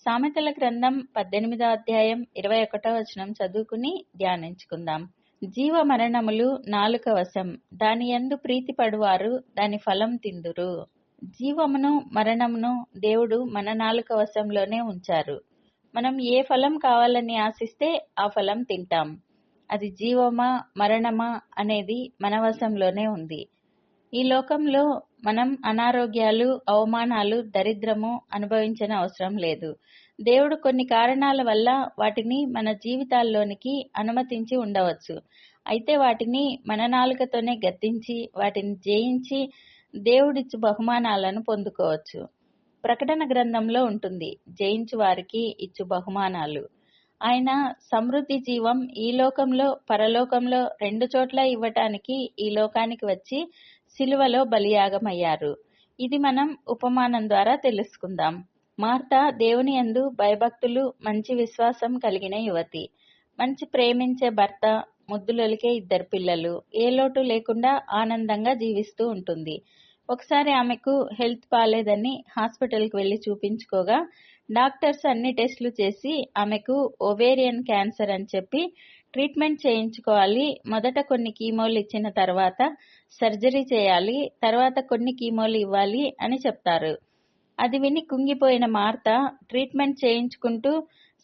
సామెతల గ్రంథం పద్దెనిమిదో అధ్యాయం ఇరవై ఒకటో వచనం చదువుకుని ధ్యానించుకుందాం. జీవ మరణములు నాలుక వశం. దాని యందు ప్రీతి పడువారు దాని ఫలం తిందురు. జీవమును మరణమును దేవుడు మన నాలుక వశంలోనే ఉంచారు. మనం ఏ ఫలం కావాలని ఆశిస్తే ఆ ఫలం తింటాం. అది జీవమా మరణమా అనేది మన వశంలోనే ఉంది. ఈ లోకంలో మనం అనారోగ్యాలు అవమానాలు దరిద్రము అనుభవించని అవసరం లేదు. దేవుడు కొన్ని కారణాల వల్ల వాటిని మన జీవితాల్లోనికి అనుమతించి ఉండవచ్చు. అయితే వాటిని మన నాలుకతోనే గద్దించి వాటిని జయించి దేవుడిచ్చు బహుమానాలను పొందుకోవచ్చు. ప్రకటన గ్రంథంలో ఉంటుంది జయించు వారికి ఇచ్చు బహుమానాలు. ఆయన సమృద్ధి జీవం ఈ లోకంలో పరలోకంలో రెండు చోట్ల ఇవ్వటానికి ఈ లోకానికి వచ్చి సిలువలో బలియాగమయ్యారు. ఇది మనం ఉపమానం ద్వారా తెలుసుకుందాం. మార్త దేవుని యందు భయభక్తులు మంచి విశ్వాసం కలిగిన యువతి. మంచి ప్రేమించే భర్త ముద్దులొలికే ఇద్దరు పిల్లలు. ఏ లోటు లేకుండా ఆనందంగా జీవిస్తూ ఉంటుంది. ఒకసారి ఆమెకు హెల్త్ బాగాలేదని హాస్పిటల్కి వెళ్ళి చూపించుకోగా డాక్టర్స్ అన్ని టెస్టులు చేసి ఆమెకు ఒవేరియన్ క్యాన్సర్ అని చెప్పి ట్రీట్మెంట్ చేయించుకోవాలి. మొదట కొన్ని కీమోలు ఇచ్చిన తర్వాత సర్జరీ చేయాలి. తర్వాత కొన్ని కీమోలు ఇవ్వాలి అని చెప్తారు. అది విని కుంగిపోయిన మార్త ట్రీట్మెంట్ చేయించుకుంటూ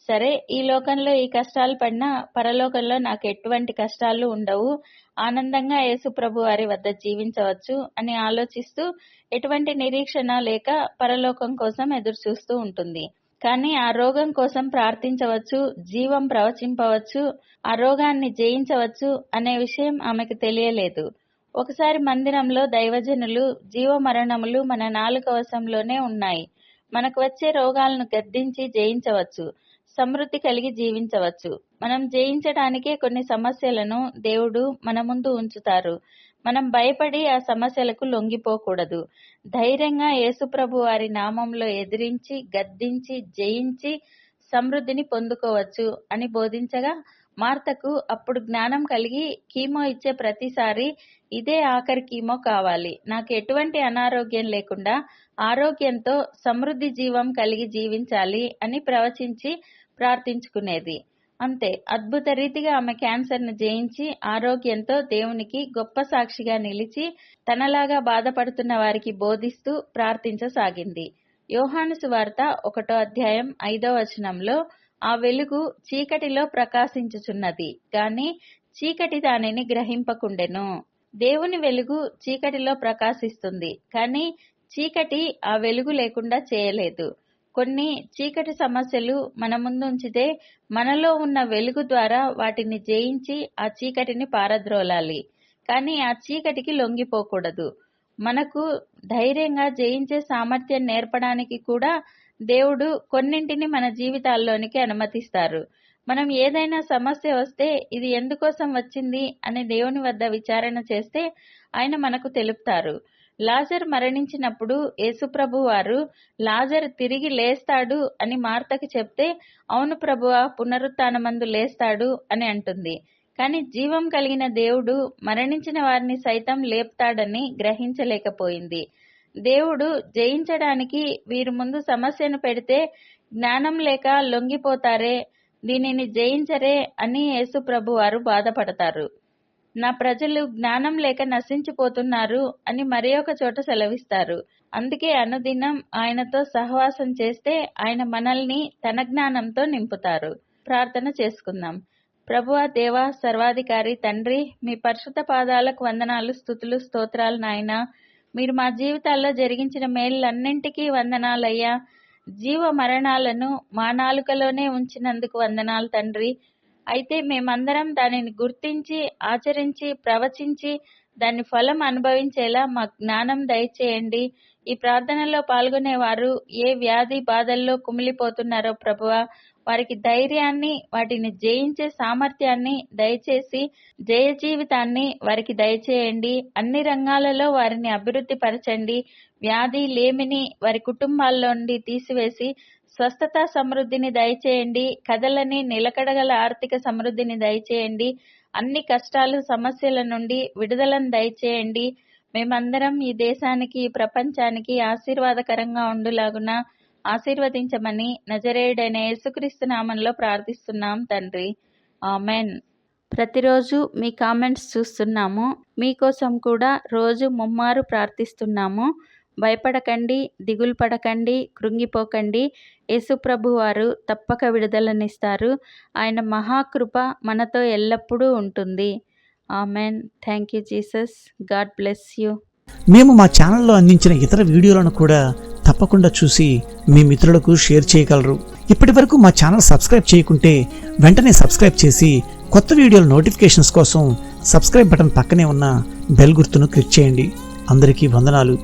సరే ఈ లోకంలో ఈ కష్టాలు పడినా పరలోకంలో నాకు ఎటువంటి కష్టాలు ఉండవు. ఆనందంగా యేసుప్రభు వారి వద్ద జీవించవచ్చు అని ఆలోచిస్తూ ఎటువంటి నిరీక్షణ లేక పరలోకం కోసం ఎదురు చూస్తూ ఉంటుంది. కానీ ఆ రోగం కోసం ప్రార్థించవచ్చు జీవం ప్రవచింపవచ్చు ఆ రోగాన్ని జయించవచ్చు అనే విషయం ఆమెకు తెలియలేదు. ఒకసారి మందిరంలో దైవజనులు జీవ మరణములు మన నాలుక వశంలోనే ఉన్నాయి. మనకు వచ్చే రోగాలను గద్దించి జయించవచ్చు సమృద్ధి కలిగి జీవించవచ్చు. మనం జయించడానికే కొన్ని సమస్యలను దేవుడు మన ముందు ఉంచుతారు. మనం భయపడి ఆ సమస్యలకు లొంగిపోకూడదు. ధైర్యంగా యేసుప్రభు వారి నామంలో ఎదిరించి గద్దించి జయించి సమృద్ధిని పొందుకోవచ్చు అని బోధించగా మార్తకు అప్పుడు జ్ఞానం కలిగి కీమో ఇచ్చే ప్రతిసారి ఇదే ఆఖరి కీమో కావాలి. నాకు ఎటువంటి అనారోగ్యం లేకుండా ఆరోగ్యంతో సమృద్ధి జీవం కలిగి జీవించాలి అని ప్రవచించి ప్రార్థించుకునేది. అంతే. అద్భుత రీతిగా ఆమె క్యాన్సర్ను జయించి ఆరోగ్యంతో దేవునికి గొప్ప సాక్షిగా నిలిచి తనలాగా బాధపడుతున్న వారికి బోధిస్తూ ప్రార్థించసాగింది. యోహాను సువార్త ఒకటో అధ్యాయం ఐదో వచనంలో ఆ వెలుగు చీకటిలో ప్రకాశించుచున్నది గాని చీకటి దానిని గ్రహింపకుండెను. దేవుని వెలుగు చీకటిలో ప్రకాశిస్తుంది కానీ చీకటి ఆ వెలుగు లేకుండా చేయలేదు. కొన్ని చీకటి సమస్యలు మన ముందు ఉంచితే మనలో ఉన్న వెలుగు ద్వారా వాటిని జయించి ఆ చీకటిని పారద్రోలాలి. కానీ ఆ చీకటికి లొంగిపోకూడదు. మనకు ధైర్యంగా జయించే సామర్థ్యం నేర్పడానికి కూడా దేవుడు కొన్నింటిని మన జీవితాల్లోనికి అనుమతిస్తారు. మనం ఏదైనా సమస్య వస్తే ఇది ఎందుకోసం వచ్చింది అని దేవుని వద్ద విచారణ చేస్తే ఆయన మనకు తెలుపుతారు. లాజర్ మరణించినప్పుడు యేసుప్రభు వారు లాజర్ తిరిగి లేస్తాడు అని మార్తకి చెప్తే అవును ప్రభువా పునరుత్నమందు లేస్తాడు అని అంటుంది. కానీ జీవం కలిగిన దేవుడు మరణించిన వారిని సైతం లేపుతాడని గ్రహించలేకపోయింది. దేవుడు జయించడానికి వీరి ముందు సమస్యను పెడితే జ్ఞానం లేక లొంగిపోతారే దీనిని జయించరే అని యేసు ప్రభు వారు బాధపడతారు. నా ప్రజలు జ్ఞానం లేక నశించిపోతున్నారు అని మరి ఒక చోట సెలవిస్తారు. అందుకే అనుదినం ఆయనతో సహవాసం చేస్తే ఆయన మనల్ని తన జ్ఞానంతో నింపుతారు. ప్రార్థన చేసుకుందాం. ప్రభువ దేవా సర్వాధికారి తండ్రి మీ పరిశుద్ధ పాదాలకు వందనాలు స్థుతులు స్తోత్రాలు నాయన. మీరు మా జీవితాల్లో జరిగించిన మేళ్ళన్నింటికీ వందనాలయ్యా. జీవ మరణాలను మా నాలుకలోనే ఉంచినందుకు వందనాలు తండ్రి. అయితే మేమందరం దానిని గుర్తించి ఆచరించి ప్రవచించి దాని ఫలం అనుభవించేలా మా జ్ఞానం దయచేయండి. ఈ ప్రార్థనలో పాల్గొనేవారు ఏ వ్యాధి బాధల్లో కుమిలిపోతున్నారో ప్రభువా వారికి ధైర్యాన్ని వాటిని జయించే సామర్థ్యాన్ని దయచేసి జయ జీవితాన్ని వారికి దయచేయండి. అన్ని రంగాలలో వారిని అభివృద్ధి పరచండి. వ్యాధి లేమిని వారి కుటుంబాల్లో నుండి తీసివేసి స్వస్థత సమృద్ధిని దయచేయండి. కథలని నిలకడగల ఆర్థిక సమృద్ధిని దయచేయండి. అన్ని కష్టాలు సమస్యల నుండి విడుదలను దయచేయండి. మేమందరం ఈ దేశానికి ఈ ప్రపంచానికి ఆశీర్వాదకరంగా ఉండులాగున ఆశీర్వదించమని నజరేయుడైన యేసుక్రీస్తు నామంలో ప్రార్థిస్తున్నాం తండ్రి. ఆమెన్. ప్రతిరోజు మీ కామెంట్స్ చూస్తున్నాము. మీకోసం కూడా రోజు ముమ్మారు ప్రార్థిస్తున్నాము. భయపడకండి దిగులు పడకండి కృంగిపోకండి. యేసుప్రభు వారు తప్పక విడుదలనిస్తారు. ఆయన మహాకృప మనతో ఎల్లప్పుడూ ఉంటుంది. Amen. Thank you Jesus. God bless you. మేము మా ఛానల్లో అందించిన ఇతర వీడియోలను కూడా తప్పకుండా చూసి మీ మిత్రులకు షేర్ చేయగలరు. ఇప్పటి వరకు మా ఛానల్ సబ్స్క్రైబ్ చేయకుంటే వెంటనే సబ్స్క్రైబ్ చేసి కొత్త వీడియోల నోటిఫికేషన్స్ కోసం సబ్స్క్రైబ్ బటన్ పక్కనే ఉన్న బెల్ గుర్తును క్లిక్ చేయండి. అందరికీ వందనాలు.